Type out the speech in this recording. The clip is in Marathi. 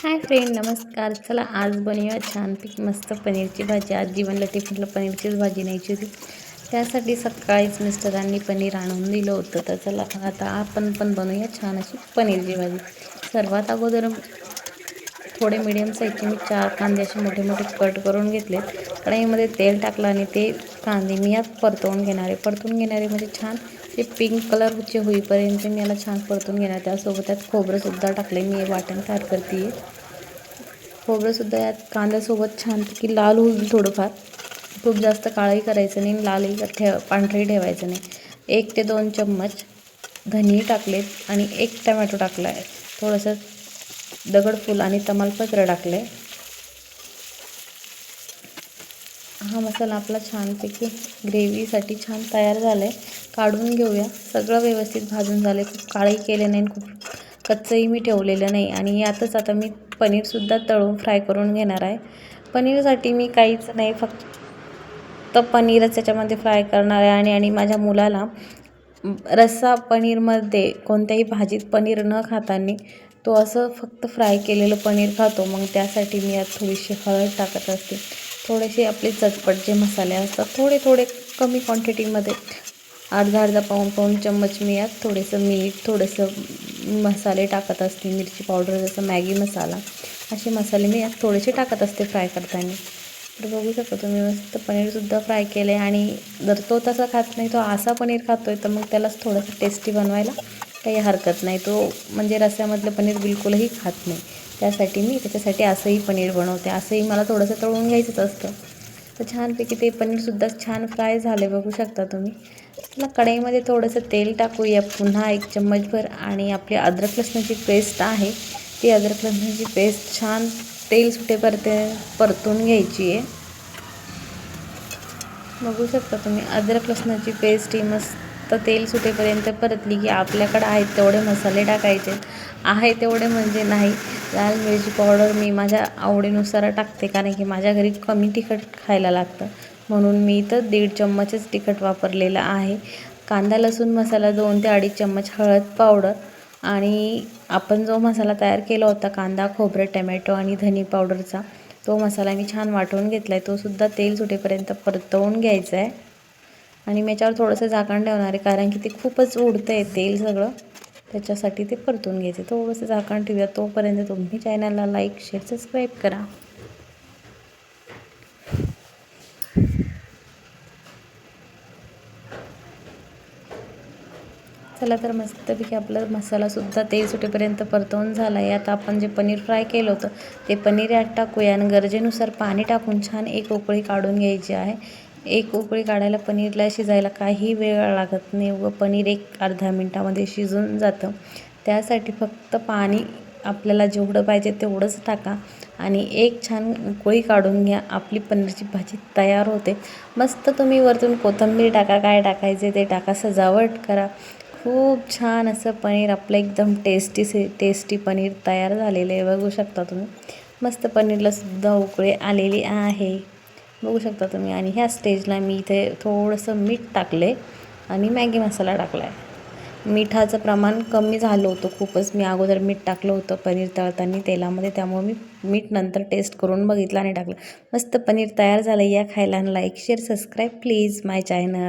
हाय फ्रेंड नमस्कार. चला आज बनवूया छानपैकी मस्त पनीरची भाजी. आज जीवनला टिफिनला पनीरचीच भाजी न्यायची होती. त्यासाठी सकाळीच मिस्टरांनी पनीर आणून दिलं होतं. तर चला आता आपण पण बनवूया छान अशी पनीरची भाजी. सर्वात अगोदर थोडे मिडियम साईजचे मी चार कांदे असे मोठे मोठे कट करून घेतले कढईमध्ये तेल टाकलं आणि ते कांदे मी यात परतवून घेणारे परतून घेणारे म्हणजे छान ते पिंक कलरचे होईपर्यंत मी याला छान परतून घेणार. त्यासोबत त्यात खोबरंसुद्धा टाकले मी वाटण तयार करते खोबरंसुद्धा यात कांद्यासोबत छानपैकी लाल होईल थोडंफार. खूप जास्त काळंही करायचं नाही लालही ठेव पांढरही ठेवायचं नाही. एक ते दोन चम्मच धनी टाकलेत आणि एक टमॅटो टाकला आहे थोडंसं दगडफूल आणि तमालपत्र टाकलं आहे हा मसाला आपला छानपैकी ग्रेव्हीसाठी छान तयार झाला आहे काढून घेऊया. सगळं व्यवस्थित भाजून झालं आहे खूप काळही केले नाही खूप कच्चंही मी ठेवलेलं नाही. आणि यातच आता मी पनीरसुद्धा तळून फ्राय करून घेणार आहे. पनीरसाठी मी काहीच नाही फक्त पनीरच त्याच्यामध्ये फ्राय करणार आहे. आणि आणि माझ्या मुलाला रस्सा पनीरमध्ये कोणत्याही भाजीत पनीर न खाताना तो असं फक्त फ्राय केलेलं पनीर खातो. मग त्यासाठी मी यात थोडीशी हळद टाकत असते. थोडेसे आपले चटपट जे मसाले असतात थोडे थोडे कमी क्वांटिटीमध्ये अर्धा अर्धा पाऊन पाऊन चम्मच मी यात थोडंसं मीठ थोडंसं मसाले टाकत असते. मिरची पावडर जसं मॅगी मसाला असे मसाले मी यात थोडेसे टाकत असते फ्राय करताना. तर बघू शकतो तुम्ही मस्त पनीरसुद्धा फ्राय केले आणि जर तो तसा खात नाही तो असा पनीर खातो आहे तर मग त्यालाच थोडंसं टेस्टी बनवायला काही हरकत नाही. तो म्हणजे रस्यामधलं पनीर बिलकुलही खात नाही. त्यासाठी मी त्याच्यासाठी असंही पनीर बनवते. असंही मला थोडंसं तळून घ्यायचंच असतं. तर छानपैकी ते पनीरसुद्धा छान फ्राय झाले बघू शकता तुम्ही. त्याला कढईमध्ये थोडंसं तेल टाकूया. पुन्हा एक चम्मचभर आणि आपली अद्रक लसणाची पेस्ट आहे. ती अद्रक लसणाची पेस्ट छान तेल सुटेपर्यंत परतून घ्यायची आहे. बघू शकता तुम्ही अद्रक लसणाची पेस्ट ही मस्त तर तेल सुटेपर्यंत परतली की आपल्याकडं आहेत तेवढे मसाले टाकायचे. आहे तेवढे म्हणजे नाही. लाल मिरची पावडर मी माझ्या आवडीनुसार टाकते कारण की माझ्या घरी कमी तिखट खायला लागतं. म्हणून मी तर दीड चम्मचच तिखट वापरलेलं आहे. कांदा लसूण मसाला दोन ते अडीच चम्मच हळद पावडर आणि आपण जो मसाला तयार केला होता कांदा खोबरं टमॅटो आणि धनी पावडरचा तो मसाला मी छान वाटून घेतला आहे तोसुद्धा तेल सुटेपर्यंत परतवून घ्यायचा आहे आणि मी याच्यावर थोडंसं झाकण ठेवणार आहे कारण की ते खूपच उडतं आहे तेल सगळं. त्याच्यासाठी ते परतून घ्यायचे. थोडंसं झाकण ठेवूया. तोपर्यंत तुम्ही चॅनलला लाईक शेअर सबस्क्राईब करा. चला तर मस्तपैकी आपला मसालासुद्धा तेल सुटेपर्यंत परतवून झाला आहे आता आपण जे पनीर फ्राय केलं होतं ते पनीर यात टाकूया आणि गरजेनुसार पाणी टाकून छान एक उकळी काढून घ्यायची आहे. एक उकळी काढायला पनीरला शिजायला काही वेळ लागत नाही व पनीर एक अर्धा मिनटामध्ये शिजून जातं. त्यासाठी फक्त पाणी आपल्याला जेवढं पाहिजे तेवढंच टाका आणि एक छान उकळी काढून घ्या. आपली पनीरची भाजी तयार होते. मस्त तुम्ही वरतून कोथिंबीर टाका काय टाकायचे ते टाका सजावट करा. खूप छान असं पनीर आपलं एकदम टेस्टी से टेस्टी पनीर तयार झालेलं आहे. बघू शकता तुम्ही. मस्त पनीरलासुद्धा उकळी आलेली आहे. बघू शकता तुम्ही. आणि ह्या स्टेजला मी इथे थोडंसं मीठ टाकले आणि मॅगी मसाला टाकला आहे मिठाचं प्रमाण कमी झालं होतं खूपच. मी अगोदर मीठ टाकलं होतं पनीर तळताना तेलामध्ये. त्यामुळे मी मीठ नंतर टेस्ट करून बघितलं आणि टाकलं. मस्त पनीर तयार झालं. या खायला like share subscribe please my channel